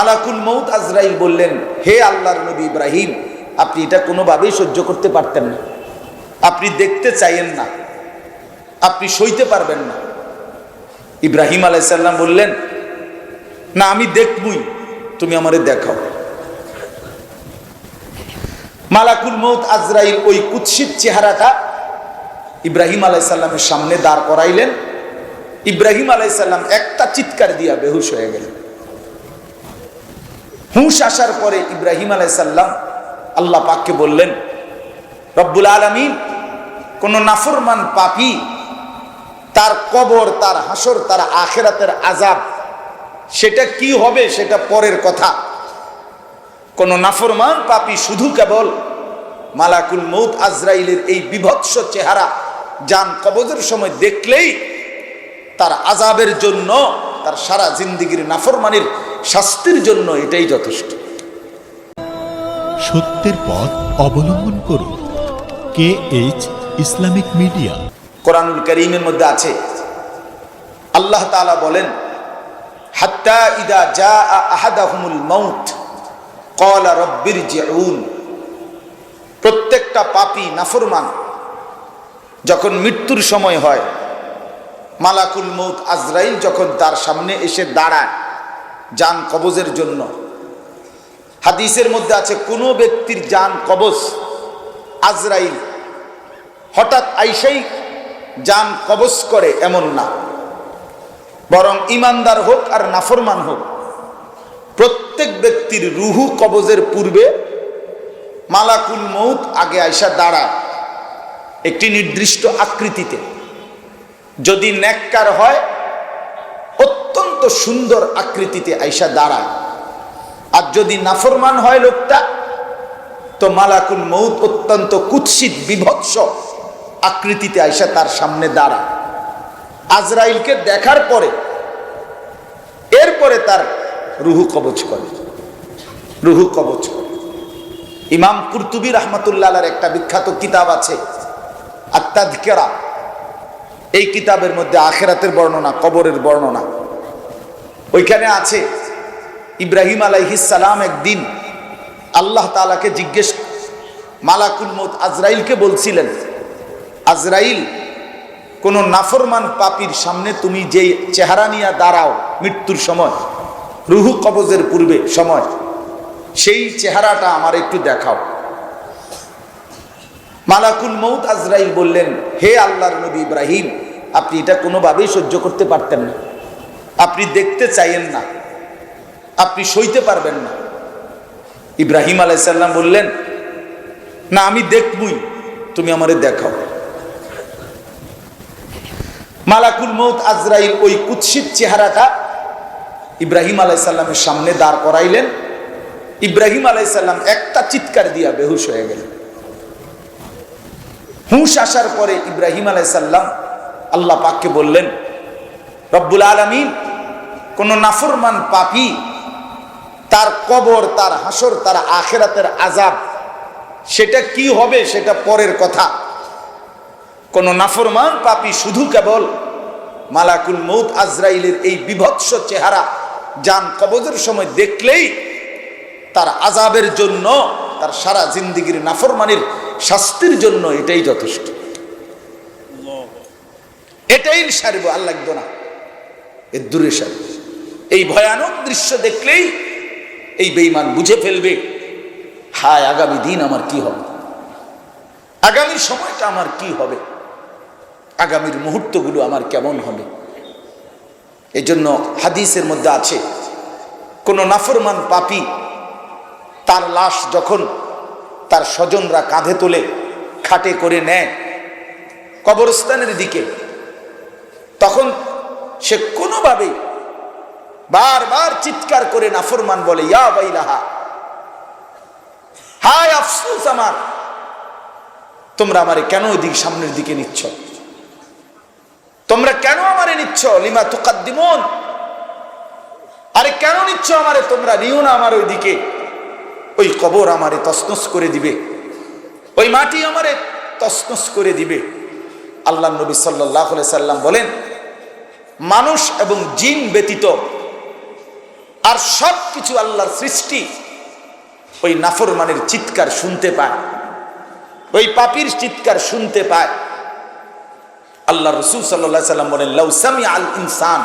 মালাকুল মৌত আজরাইল বললেন, হে আল্লাহর নবী ইব্রাহিম, আপনি এটা কোনোভাবেই সহ্য করতে পারতেন না। আপনি দেখতে চাইেন না। আপনি সইতে পারবেন না। ইব্রাহিম আলাইসাল্লাম বললেন, না, আমি দেখবই। তুমি আমারে দেখাও। মালাকুল মৌত আজরাইল ওই কুৎসিত চেহারাটা ইব্রাহিম আলাইসাল্লামের সামনে দাঁড় করাইলেন। ইব্রাহিম আলাইসাল্লাম একটা চিৎকার দিয়া বেহুশ হয়ে গেলেন। হুঁশ আসার পরে ইব্রাহিম আলাইসাল্লাম আল্লাহ পাককে বললেন, রব্বুল আলমিন, কোন নাফরমান পাপি, তার কবর, তার হাসর, তার আখেরাতের আজাব সেটা কি হবে সেটা পরের কথা। কোন নাফরমান পাপি শুধু কেবল মালাকুল মৌত আজরাইলের এই বিভৎস চেহারা যান কবজের সময় দেখলেই তার আজাবের জন্য তার সারা জিন্দিগির নাফরমানির শাস্তির জন্য এটাই যথেষ্ট। সত্যের পথ অবলম্বন করুন। K H Islamic media. কোরআনুল করিমের মধ্যে আছে। আল্লাহ তাআলা বলেন হাত্তা ইদা জা আহাদাহুমুল মাউত কলা রব্বির জিউন প্রত্যেকটা পাপী নাফরমান। যখন মৃত্যুর সময় হয় মালাকুল মৌত আজরাইল যখন তার সামনে এসে দাঁড়ায় যান কবজের জন্য। হাদিসের মধ্যে আছে, কোনো ব্যক্তির যান কবজ, আজরাইল, হঠাৎ আইসেই যান কবজ করে এমন না। বরং ইমানদার হোক আর নাফরমান হোক, প্রত্যেক ব্যক্তির রুহু কবজের পূর্বে মালাকুল মৌত আগে আইসা দাঁড়ায় একটি নির্দিষ্ট আকৃতিতে। যদি ন্যাক্কার হয় সুন্দর আকৃতিতে আইসা দাঁড়ায়। আর যদি নাফরমান হয় লোকটা, তো মালাকুল মৌত অত্যন্ত কুৎসিত, বিভৎস আকৃতিতে আইসা তার সামনে দাঁড়ায়। আজরাইলকে দেখার পরে, এরপরে তার রুহু কবচ করে। রুহু কবচ করে। ইমাম কুরতুবি রহমতুল্লাহ একটা বিখ্যাত কিতাব আছে আত্মাধিকেরা এই কিতাবের মধ্যে আখেরাতের বর্ণনা, কবরের বর্ণনা। ওইখানে আছে ইব্রাহিম আলাইহিসালাম একদিন আল্লাহ তালাকে জিজ্ঞেস মালাকুল মত আজরাইলকে বলছিলেন, আজরাইল, কোন নাফরমান পাপির সামনে তুমি যে চেহারা নিয়ে দাঁড়াও মৃত্যুর সময়, রুহু কবজের পূর্বে সময়, সেই চেহারাটা আমার একটু দেখাও। মালাকুল মৌত আজরাইল বললেন, হে আল্লাহর নবী ইব্রাহিম, আপনি এটা কোনোভাবেই সহ্য করতে পারতেন না। আপনি দেখতে চাইেন না। আপনি সইতে পারবেন না। ইব্রাহিম আলাইসাল্লাম বললেন, না, আমি দেখবই। তুমি আমারে দেখাও। মালাকুল মৌত আজরাইল ওই কুৎসিত চেহারাটা ইব্রাহিম আলাইসাল্লামের সামনে দাঁড় করাইলেন। ইব্রাহিম আলাইসাল্লাম একটা চিৎকার দিয়া বেহুশ হয়ে গেলেন। হুঁশ আসার পরে ইব্রাহিম আলাইসাল্লাম আল্লাহ পাককে বললেন রব্বুল আলমিন কোনো নাফরমান পাপি তার কবর তার হাসর তার আখেরাতের আজাব সেটা কি হবে সেটা পরের কথা। কোন নাফরমান পাপি শুধু কেবল মালাকুল মৌত আজরাইলের এই বিভৎস চেহারা যান কবজের সময় দেখলেই তার আজাবের জন্য তার সারা জিন্দিগির নাফরমানির শাস্তির জন্য এটাই যথেষ্ট। এটাই সারিব লাগতো না। এর দূরে সারিব এই ভয়ানক দৃশ্য দেখলেই এই বেইমান বুঝে ফেলবে, হায়, আগামী দিন আমার কি হবে? আগামী সময়টা আমার কি হবে? আগামীর মুহূর্তগুলো আমার কেমন হবে? এজন্য হাদিসের মধ্যে আছে, কোন নাফরমান পাপি তার লাশ যখন তার স্বজনরা কাঁধে তোলে, খাটে করে নেয় কবরস্থানের দিকে, তখন সে কোনোভাবেই বারবার চিৎকার করে নাফরমান বলে, ইয়া বাইলাহা হায় আফসোস আমার, তোমরা আমারে কেন ওইদিকে সামনের দিকে নিচ্ছ? তোমরা কেন আমারে নিচ্ছ? লিমা তুকাদ্দিমন, আরে কেন নিচ্ছ আমারে? তোমরা নিও না আমার ওইদিকে। ওই কবর আমারে তসনস করে দিবে। ওই মাটি আমারে তসনস করে দিবে। আল্লাহ নবী সাল্লাহ সাল্লাম বলেন মানুষ এবং জিন ব্যতীত আর সব কিছু আল্লাহর সৃষ্টি ওই নাফরমানের চিৎকার শুনতে পায়, ওই পাপির চিৎকার শুনতে পায়। আল্লাহ রসুল সাল্লাহ সাল্লাম বলেন লৌসামি আল ইনসান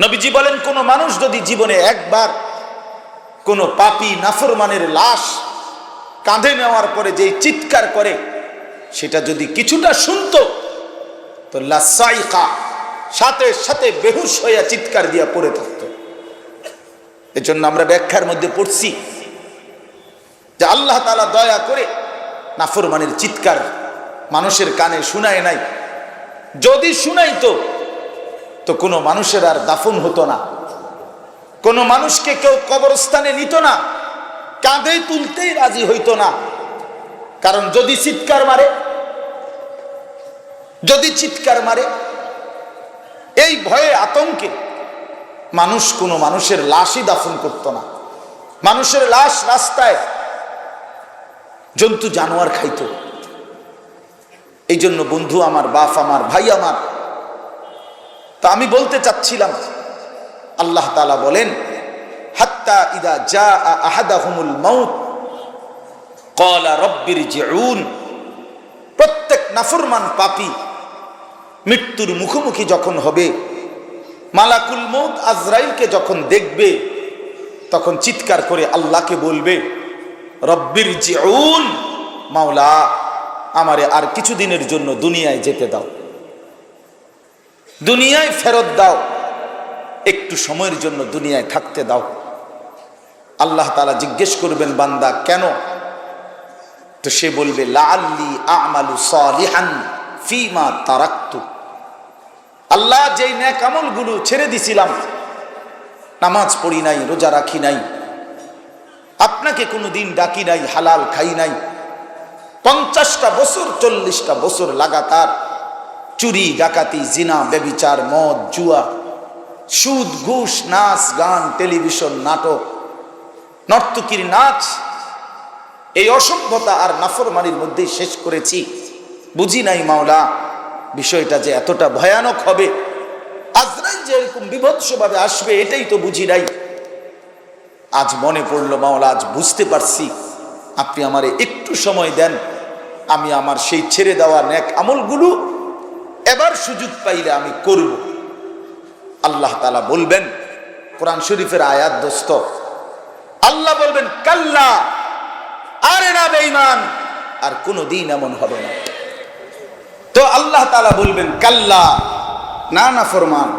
নবীজি বলেন, কোন মানুষ যদি জীবনে একবার কোন পাপি নাফরমানের লাশ কাঁধে নেওয়ার পরে যেই চিৎকার করে, সেটা যদি কিছুটা শুনতো তো লাসাইকা, সাথে সাথে বেহুশ হইয়া চিৎকার দিয়া পড়ে থাকতো। এজন্য আমরা ব্যাখ্যার মধ্যে পড়ছি যে আল্লাহ তালা দয়া করে নাফরমানের চিৎকার মানুষের কানে শুনায় নাই। যদি শুনাইতো তো তো কোনো মানুষের আর দাফন হতো না। কোনো মানুষকে কেউ কবরস্থানে নিত না, কাঁধে তুলতেই রাজি হইতো না। কারণ যদি চিৎকার মারে যদি চিৎকার মারে, এই ভয়ে আতঙ্কে মানুষ কোনো মানুষের লাশই দাফন করত না। মানুষের লাশ রাস্তায় জন্তু জানোয়ার খাইতো। এই জন্য বন্ধু আমার, বাপ আমার, ভাই আমার, তা আমি বলতে চাচ্ছিলাম, আল্লাহ তালা বলেন, হাত্তা ইদা যা আহাদা হুমুল মৌত কলা রব্বির জেউন প্রত্যেক নাফরমান পাপি মৃত্যুর মুখোমুখি যখন হবে, মালাকুল মৌত আজরাইলকে যখন দেখবে, তখন চিৎকার করে আল্লাহকে বলবে, রব্বির জেউন, মাওলা, আমারে আর কিছুদিনের জন্য দুনিয়ায় যেতে দাও। দুনিয়ায় ফেরত দাও। একটু সময়ের জন্য দুনিয়ায় থাকতে দাও। আল্লাহ তালা জিজ্ঞেস করবেন, বান্দা, কেন? তো সে বলবে লাল্লি আমালু সালিহান। ফিমা তারাক্তু। আল্লাহ যেই ন্যাক আমলগুলো ছেড়ে দিছিলাম, নামাজ পড়ি নাই, রোজা রাখি নাই, আপনাকে কোনো দিন ডাকি নাই, হালাল খাই নাই, পঞ্চাশটা বছর, চল্লিশটা বছর লাগাতার চুরি, ডাকাতি, জিনা বেবিচার মদ, জুয়া, সুদ, ঘুষ, নাচ, গান, টেলিভিশন, নাটক, নর্তকীর নাচ, এই অসভ্যতা আর নাফরমানির মধ্যেই শেষ করেছি। বুঝি নাই মাওলা, বিষয়টা যে এতটা ভয়ানক হবে। আজরাইল যে এরকম বিভৎসভাবে আসবে, এটাই তো বুঝি নাই। আজ মনে পড়ল মাওলা, আজ বুঝতে পারছি। আপনি আমারে একটু সময় দেন, আমি আমার সেই ছেড়ে দেওয়া ন্যাক আমলগুলো এবার সুযোগ পাইলে আমি করব। আল্লাহ তালা বলবেন, কোরআন শরীফের আয়াত দোস্ত, আল্লাহ বলবেন, কাল্লা, আরে না বেঈমান, আর কোনো দিন এমন হবে না। তো আল্লাহ তালা বলবেন, কাল্লা, না না, ফরমান,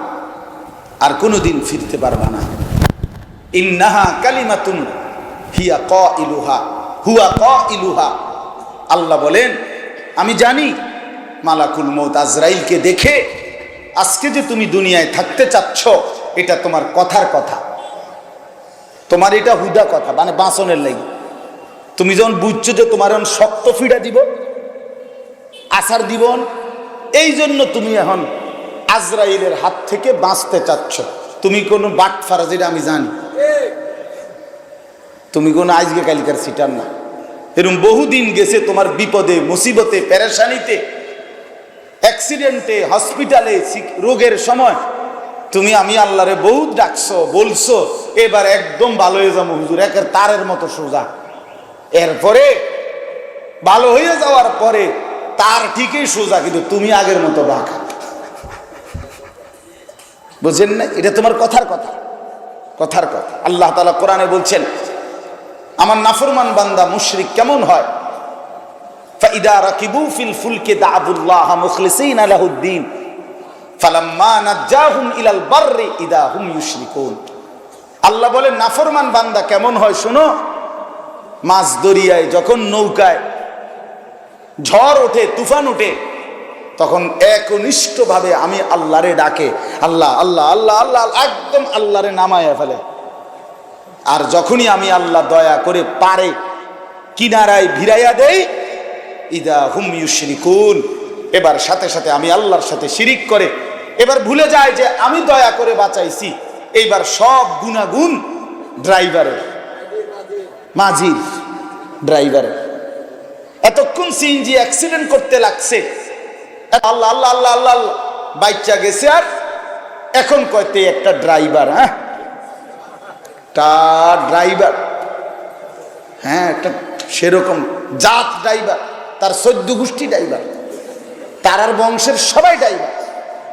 আর কোনো দিন ফিরতে পারবা না। ইন্নাহা কালিমাতুন হিয়া ক ইলুহা হুয়া ক ইলুহা আল্লাহ বলেন, আমি জানি মালাকুল মৌত আজরাইলকে দেখে আজকে যে তুমি দুনিয়ায় থাকতে চাচ্ছ, এটা তোমার কথার কথা। তোমার এটা হুদা কথা মানে বাঁচনের লাগি। তুমি যখন বুঝছ যে তোমার শক্ত ফিডা দিব আসার দিবন। এই জন্য তুমি এখন আজরাইলের হাত থেকে বাঁচতে চাচ্ছ। তুমি কোনো বাট ফারা, যেটা আমি জানি। তুমি কোনো আজকে কালিকার সিটার না। এরকম বহুদিন গেছে তোমার বিপদে, মুসিবতে, পেরেশানিতে, অ্যাক্সিডেন্টে, হসপিটালে রোগের সময়। তুমি আমি আল্লাহরে বহুত ডাকছো, বলছো, এবার একদম ভালো হয়ে যাব হুজুর, একের তারের মতো সোজা। এরপরে ভালো হয়ে যাওয়ার পরে তার ঠিকই সোজা, কিন্তু তুমি আগের মতো বাঁকা। বুঝছেন না? এটা তোমার কথার কথা। কথার কথা। আল্লাহ তালা কোরআনে বলছেন, আমার নাফরমান বান্দা, মুশরিক কেমন হয়? রাকিবু ইলাল হুম আল্লাহ বলে নাফরমান বান্দা কেমন হয় শোনো? মাছ দরিয়ায়, যখন নৌকায় ঝড় ওঠে, তুফান ওঠে, তখন একনিষ্ঠভাবে আমি আল্লাহরে ডাকে, আল্লাহ আল্লাহ আল্লাহ আল্লাহ, একদম আল্লাহরে নামায় ফেলে। আর যখনই আমি আল্লাহ দয়া করে পারে, কিনারায় ভিড়াইয়া দেই, ইদা হুম ইউশরিকুন, এবার সাথে সাথে আমি আল্লাহর সাথে শিরিক করে, এবার ভুলে যায় যে আমি দয়া করে বাঁচাইছি। এইবার সব গুণাগুণ ড্রাইভারের মাঝির ড্রাইভারের এতক্ষণ সিএনজি অ্যাক্সিডেন্ট করতে লাগছে। আল্লাহ আল্লাহ আল্লাহ আল্লাহ বাইকটা গেছে আর এখন কয়তে একটা ড্রাইভার হ্যাঁ? তার ড্রাইভার হ্যাঁ একটা সেরকম জাত ড্রাইভার তার সদ্য গোষ্ঠী ড্রাইভার তার আর বংশের সবাই ড্রাইভার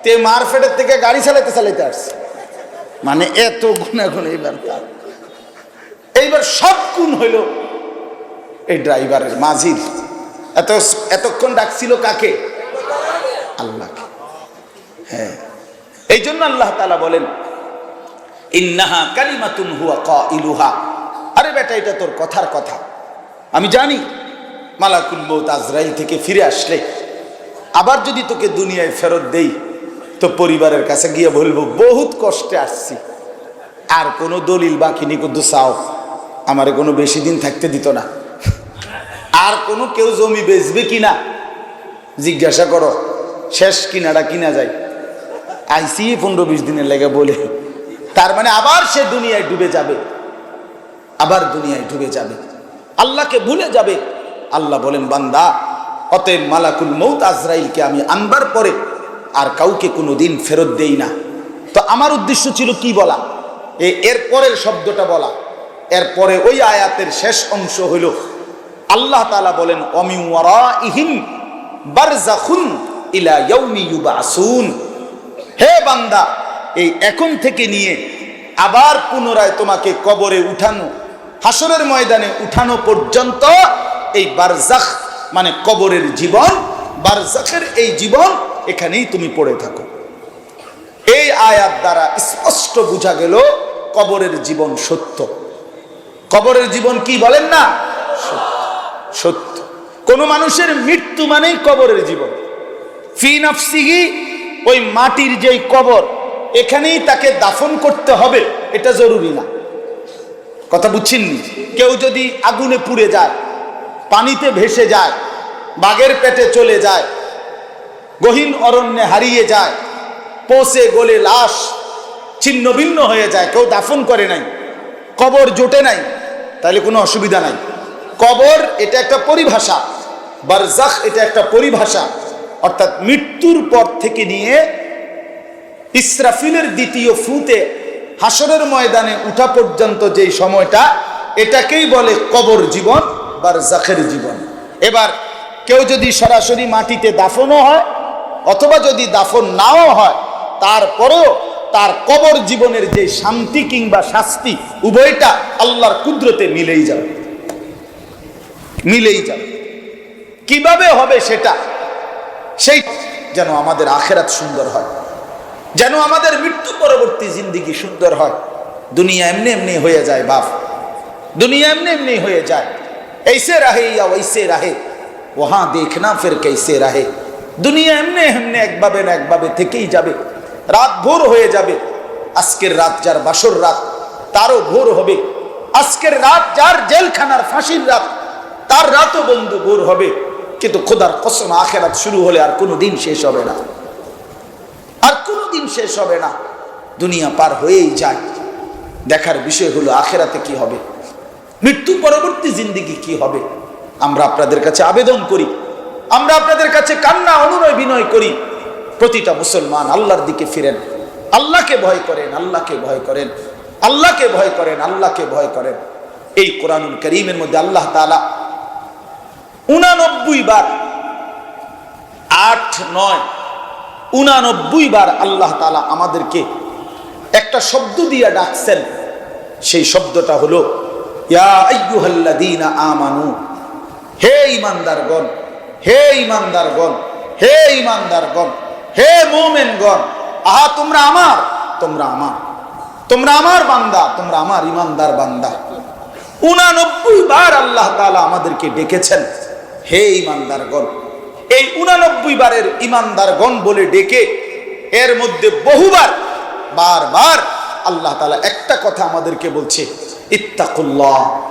তে মারফেটের থেকে গাড়ি চালাইতে চালাইতে আসছে। মানে এত গুণাগুণ এইবার তার। এইবার সব গুণ হইল এই ড্রাইভারের মাঝির। এত এতক্ষণ ডাকছিল কাকে? আল্লাহকে। হ্যাঁ। এই জন্য আল্লাহ তালা বলেন, ইন্নাহা কালিমাতুন হুয়া ক ইলুহা আরে বেটা, এটা তোর কথার কথা। আমি জানি, মালাকুল মৌত আজরাইল থেকে ফিরে আসলে, আবার যদি তোকে দুনিয়ায় ফেরত দেই, তো পরিবারের কাছে গিয়ে বলব, বহুত কষ্টে আসছি। আর কোনো দলিল বাকি নি কিন্তু চাও আমারে কোনো বেশি দিন থাকতে দিত না। আর কোনো কেউ জমি বেচবে কিনা? জিজ্ঞাসা করো, শেষ কিনাটা কিনা যায়? আইসি পনেরো বিশ দিনের লেগে বলে, তার মানে আবার সে দুনিয়ায় ডুবে যাবে। আবার দুনিয়ায় ডুবে যাবে। আল্লাহকে ভুলে যাবে। আল্লাহ বলেন, বান্দা, অতএব মালাকুল মৌত আজরাইলকে আমি আনবার পরে আর কাউকে কোনো দিন ফেরত দেই না। তো আমার উদ্দেশ্য ছিল কি বলা? এর পরের শব্দটা বলা। এরপরে ওই আয়াতের শেষ অংশ হইল আল্লাহ তালা বলেন অমিওয়ারা বারজাখুন ইলা ইয়াউমি ইউবাসুন। হে বান্দা, এই এখন থেকে নিয়ে আবার পুনরায় তোমাকে কবরে উঠানো হাসরের ময়দানে উঠানো পর্যন্ত এই বারজাখ মানে কবরের জীবন বারজাখের এই জীবন এখানেই তুমি পড়ে থাকো। এই আয়াত দ্বারা স্পষ্ট বোঝা গেল কবরের জীবন সত্য। কবরের জীবন কি বলেন না? সত্য। সত্য। কোন মানুষের মৃত্যু মানেই কবরের জীবন। ফি নাফসিহি, ওই মাটির যেই কবর, এখানেই তাকে দাফন করতে হবে, এটা জরুরি না। কথা বুঝছেননি? কেউ যদি আগুনে পুড়ে যায়, পানিতে ভেসে যায়, বাঘের পেটে চলে যায়, গহীন অরণ্যে হারিয়ে যায় পৌঁছে গলে লাশ ছিন্ন ভিন্ন হয়ে যায়, কেউ দাফন করে নাই, কবর জোটে নাই, তাহলে কোনো অসুবিধা নাই। কবর এটা একটা পরিভাষা বারজাখ এটা একটা পরিভাষা। অর্থাৎ মৃত্যুর পর থেকে নিয়ে ইসরাফিলের দ্বিতীয় ফুতে, হাসরের ময়দানে উঠা পর্যন্ত যেই সময়টা, এটাকেই বলে কবর জীবন বারজাখের জীবন। এবার কেউ যদি সরাসরি মাটিতে দাফনও হয়, অথবা যদি দাফন নাও হয়, তারপরেও তার কবর জীবনের যে শান্তি কিংবা শাস্তি, উভয়টা আল্লাহর কুদরতে মিলেই যাবে। মিলেই যাবে। কীভাবে হবে সেটা? সেই যেন আমাদের আখেরাত সুন্দর হয়। যেন আমাদের মৃত্যু পরবর্তী জিন্দিগি সুন্দর হয়। দুনিয়া এমনি এমনি হয়ে যায় বাপ। দুনিয়া এমনি এমনি হয়ে যায়। এইসে রাহে ইয়া ওইসে রাহে। ওহা দেখনা ফের কেসে রাহে। দুনিয়া এমনি এমনি একভাবে না একভাবে থেকেই যাবে। রাত ভোর হয়ে যাবে। আজকের রাত যার বাসর রাত, তারও ভোর হবে। আজকের রাত যার জেলখানার ফাঁসির রাত তার রাতও বন্ধু ভোর হবে। কিন্তু খোদার কসম আখেরাত শুরু হলে আর কোনো দিন শেষ হবে না। আর কোনো দিন শেষ হবে না। দুনিয়া পার হয়েই যায়। দেখার বিষয় হলো আখেরাতে কি হবে? মৃত্যু পরবর্তী জিন্দিগি কি হবে? আমরা আপনাদের কাছে আবেদন করি। আমরা আপনাদের কাছে কান্না অনুনয় বিনয় করি। প্রতিটা মুসলমান আল্লাহর দিকে ফিরেন। আল্লাহকে ভয় করেন, আল্লাহকে ভয় করেন। আল্লাহকে ভয় করেন, আল্লাহকে ভয় করেন। এই কোরআনুল করিমের মধ্যে আল্লাহ তালা উনানব্বই বার, আট, নয়, উনানব্বই বার আল্লাহ তালা আমাদেরকে একটা শব্দ দিয়ে ডাকছেন। সেই শব্দটা হলো আমানু, হে ঈমানদারগণ হে ঈমানদারগণ হে ঈমানদারগণ, হে মুমিনগণ, আহা, তোমরা আমার তোমরা আমার তোমরা আমার বান্দা, তোমরা আমার ইমানদার বান্দা। উনানব্বই বার আল্লাহ তালা আমাদেরকে ডেকেছেন। হে ঈমানদারগণ এই উনানব্বই বারের ঈমানদারগণ বলে ডেকে এর মধ্যে বহুবার, বারবার আল্লাহ তালা একটা কথা আমাদেরকে বলছে, ইত্তাকুল্লাহ।